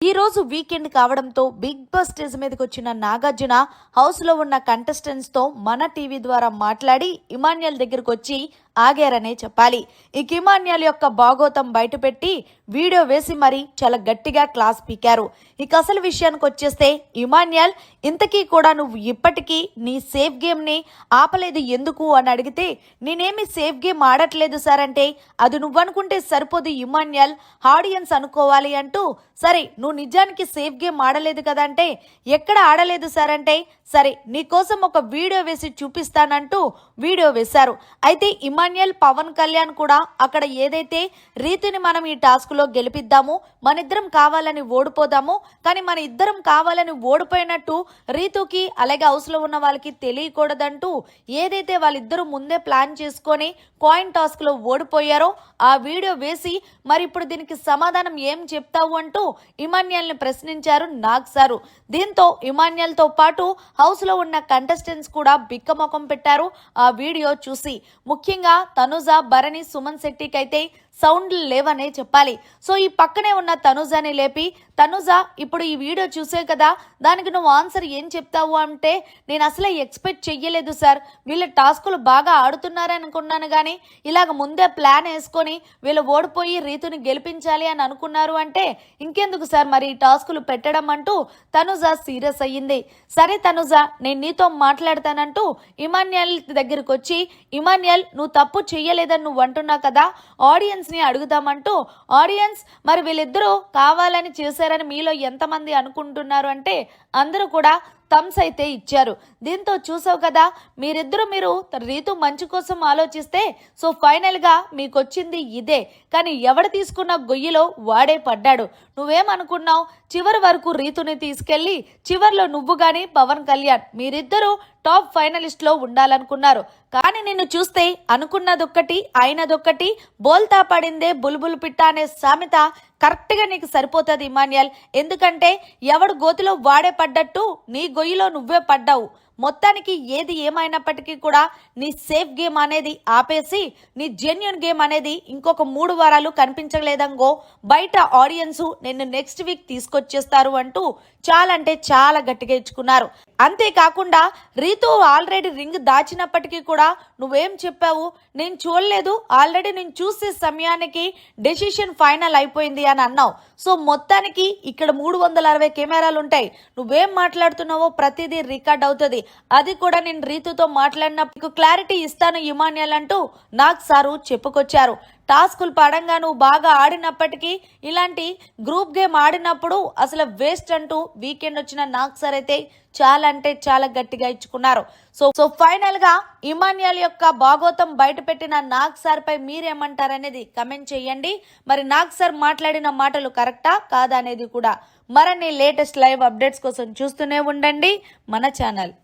ఈ రోజు వీకెండ్ కావడంతో బిగ్ బాస్ స్టేజ్ మీదకి వచ్చిన నాగార్జున హౌస్లో ఉన్న కంటెస్టెంట్స్తో మన టీవీ ద్వారా మాట్లాడి ఇమాన్యుయల్ దగ్గరకు వచ్చి ఆగారనే చెప్పాలి. ఇక ఇమాన్యుయల్ యొక్క బాగోతం బయటపెట్టి వీడియో వేసి మరి చాలా గట్టిగా క్లాస్ పీకారు. ఇక అసలు విషయానికి వచ్చేస్తే ఇమాన్యాల్ ఇంతకీ కూడా నువ్వు ఇప్పటికీ నీ సేఫ్ గేమ్ని ఆపలేదు ఎందుకు అని అడిగితే నేనేమి సేఫ్ గేమ్ ఆడట్లేదు సార్ అంటే అది నువ్వనుకుంటే సరిపోదు ఇమాన్యాల్ ఆడియన్స్ అనుకోవాలి అంటూ సరే నువ్వు నిజానికి సేఫ్ గేమ్ ఆడలేదు కదా అంటే ఎక్కడ ఆడలేదు సార్ అంటే సరే నీకోసం ఒక వీడియో వేసి చూపిస్తానంటూ వీడియో వేశారు. అయితే ఇమాన్ ఇమాన్యుయల్ పవన్ కళ్యాణ్ కూడా అక్కడ ఏదైతే రీతిని మనం ఈ టాస్క్లో గెలిపిద్దాము మన ఇద్దరం కావాలని ఓడిపోదాము కానీ మన ఇద్దరం కావాలని ఓడిపోయినట్టు రీతుకి అలాగే హౌస్లో ఉన్న వాళ్ళకి తెలియకూడదంటూ ఏదైతే వాళ్ళిద్దరూ ముందే ప్లాన్ చేసుకొని కాయిన్ టాస్క్లో ఓడిపోయారో ఆ వీడియో వేసి మరి ఇప్పుడు దీనికి సమాధానం ఏం చెప్తావు అంటూ ఇమాన్యుయల్ని ప్రశ్నించారు నాగ్ సారు. దీంతో ఇమాన్యుయల్తో పాటు హౌస్లో ఉన్న కంటెస్టెంట్స్ కూడా బిక్కమొఖం పెట్టారు. ఆ వీడియో చూసి ముఖ్యంగా తనుజ భరణి సుమన్ శెట్టికైతే సౌండ్లు లేవనే చెప్పాలి. సో ఈ పక్కనే ఉన్న తనుజని లేపి తనుజ ఇప్పుడు ఈ వీడియో చూసే కదా దానికి నువ్వు ఆన్సర్ ఏం చెప్తావు అంటే నేను అసలే ఎక్స్పెక్ట్ చెయ్యలేదు సార్. వీళ్ళ టాస్కులు బాగా ఆడుతున్నారనుకున్నాను కానీ ఇలాగ ముందే ప్లాన్ వేసుకొని వీళ్ళు ఓడిపోయి రీతుని గెలిపించాలి అని అనుకున్నారు అంటే ఇంకెందుకు సార్ మరి ఈ టాస్కులు పెట్టడం అంటూ తనుజ సీరియస్ అయ్యింది. సరే తనుజ నేను నీతో మాట్లాడతానంటూ ఇమాన్యల్ దగ్గరికి వచ్చి ఇమాన్యుయల్ నువ్వు తప్పు చెయ్యలేదని నువ్వు అంటున్నావు కదా ఆడియన్స్ ని అడుగుదామంటూ ఆడియన్స్ మరి వీళ్ళిద్దరూ కావాలని చేశారని మీలో ఎంతమంది అనుకుంటున్నారు? అంటే అందరూ కూడా థమ్స్ అయితే ఇచ్చారు. దీంతో చూసావు కదా మీరిద్దరూ మీరు రీతు మంచి కోసం ఆలోచిస్తే సో ఫైనల్గా మీకొచ్చింది మీకు వచ్చింది ఇదే. కానీ ఎవడు తీసుకున్న గొయ్యిలో వాడే పడ్డాడు. నువ్వేమనుకున్నావు? చివరి వరకు రీతుని తీసుకెళ్ళి చివరిలో నువ్వు కానీ పవన్ కళ్యాణ్ మీరిద్దరూ టాప్ ఫైనలిస్ట్లో ఉండాలనుకున్నారు. కానీ నిన్ను చూస్తే అనుకున్నదొక్కటి అయినదొక్కటి బోల్తా పడిందే బుల్బుల్ పిట్ట అనే సామెత కరెక్ట్గా నీకు సరిపోతుంది ఇమాన్యుయల్. ఎందుకంటే ఎవడు గోతిలో వాడే పడ్డట్టు నీ గొయ్యిలో నువ్వే పడ్డావు. మొత్తానికి ఏది ఏమైనప్పటికీ కూడా నీ సేఫ్ గేమ్ అనేది ఆపేసి నీ జెన్యున్ గేమ్ అనేది ఇంకొక మూడు వారాలు కనిపించలేదంగో బయట ఆడియన్స్ నిన్ను నెక్స్ట్ వీక్ తీసుకొచ్చేస్తారు అంటూ చాలా అంటే చాలా గట్టిగా ఇచ్చుకున్నారు. అంతేకాకుండా రీతు ఆల్రెడీ రింగ్ దాచినప్పటికీ కూడా నువ్వేం చెప్పావు? నేను చూడలేదు. ఆల్రెడీ నేను చూసే సమయానికి డెసిషన్ ఫైనల్ అయిపోయింది అని అన్నావు. సో మొత్తానికి ఇక్కడ మూడు వందల అరవై కెమెరాలు ఉంటాయి నువ్వేం మాట్లాడుతున్నావో ప్రతిదీ రికార్డ్ అవుతుంది. అది కూడా నేను రీతుతో మాట్లాడినప్పుడు క్లారిటీ ఇస్తాను ఇమాన్యుయల్ అంటూ నాకు సారు చెప్పుకొచ్చారు. టాస్కులు పడంగా నువ్వు బాగా ఆడినప్పటికీ ఇలాంటి గ్రూప్ గేమ్ ఆడినప్పుడు అసలు వేస్ట్ అంటూ వీకెండ్ వచ్చిన నాకు సార్ అయితే చాలా అంటే చాలా గట్టిగా ఇచ్చుకున్నారు. సో సో ఫైనల్గా ఇమాన్యుయల్ యొక్క భాగోతం బయట పెట్టిన నాగ్ సార్ పై మీరేమంటారనేది కమెంట్ చేయండి. మరి నాగ్ సార్ మాట్లాడిన మాటలు కరెక్టా కాదా అనేది కూడా మరిన్ని లేటెస్ట్ లైవ్ అప్డేట్స్ కోసం చూస్తూనే ఉండండి. మన ఛానల్.